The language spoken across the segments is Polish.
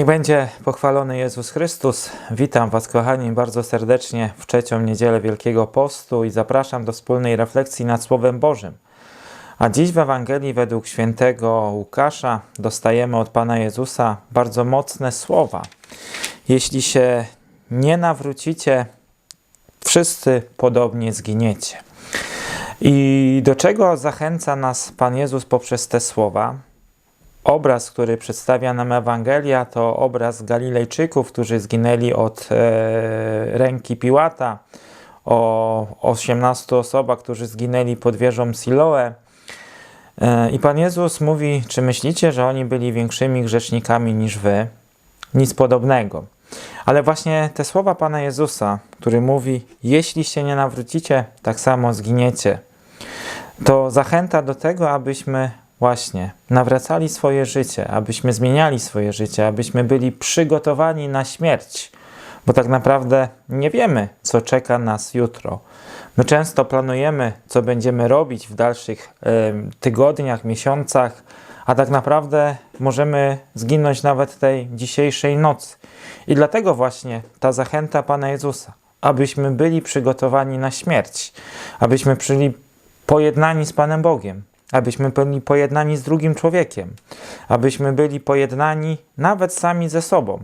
Niech będzie pochwalony Jezus Chrystus. Witam Was, kochani, bardzo serdecznie w trzecią niedzielę Wielkiego Postu i zapraszam do wspólnej refleksji nad Słowem Bożym. A dziś w Ewangelii według świętego Łukasza dostajemy od Pana Jezusa bardzo mocne słowa. Jeśli się nie nawrócicie, wszyscy podobnie zginiecie. I do czego zachęca nas Pan Jezus poprzez te słowa? Obraz, który przedstawia nam Ewangelia, to obraz Galilejczyków, którzy zginęli od e, ręki Piłata, o 18 osobach, którzy zginęli pod wieżą Siloe. E, I Pan Jezus mówi, czy myślicie, że oni byli większymi grzesznikami niż wy? Nic podobnego. Ale właśnie te słowa Pana Jezusa, który mówi, jeśli się nie nawrócicie, tak samo zginiecie, to zachęta do tego, abyśmy właśnie nawracali swoje życie, abyśmy zmieniali swoje życie, abyśmy byli przygotowani na śmierć, bo tak naprawdę nie wiemy, co czeka nas jutro. My często planujemy, co będziemy robić w dalszych e, tygodniach, miesiącach, a tak naprawdę możemy zginąć nawet tej dzisiejszej nocy. I dlatego właśnie ta zachęta Pana Jezusa, abyśmy byli przygotowani na śmierć, abyśmy byli pojednani z Panem Bogiem, abyśmy byli pojednani z drugim człowiekiem, abyśmy byli pojednani nawet sami ze sobą.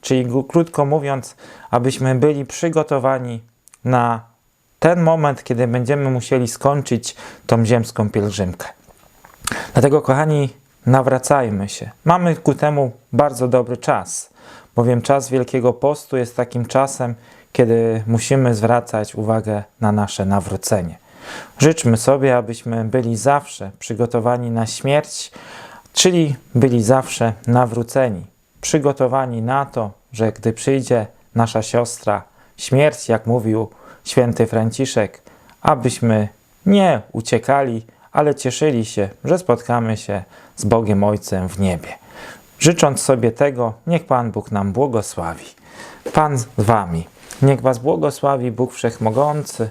Czyli krótko mówiąc, abyśmy byli przygotowani na ten moment, kiedy będziemy musieli skończyć tą ziemską pielgrzymkę. Dlatego, kochani, nawracajmy się. Mamy ku temu bardzo dobry czas, bowiem czas Wielkiego Postu jest takim czasem, kiedy musimy zwracać uwagę na nasze nawrócenie. Życzmy sobie, abyśmy byli zawsze przygotowani na śmierć, czyli byli zawsze nawróceni, przygotowani na to, że gdy przyjdzie nasza siostra, śmierć, jak mówił święty Franciszek, abyśmy nie uciekali, ale cieszyli się, że spotkamy się z Bogiem Ojcem w niebie. Życząc sobie tego, niech Pan Bóg nam błogosławi. Pan z Wami. Niech Was błogosławi Bóg Wszechmogący,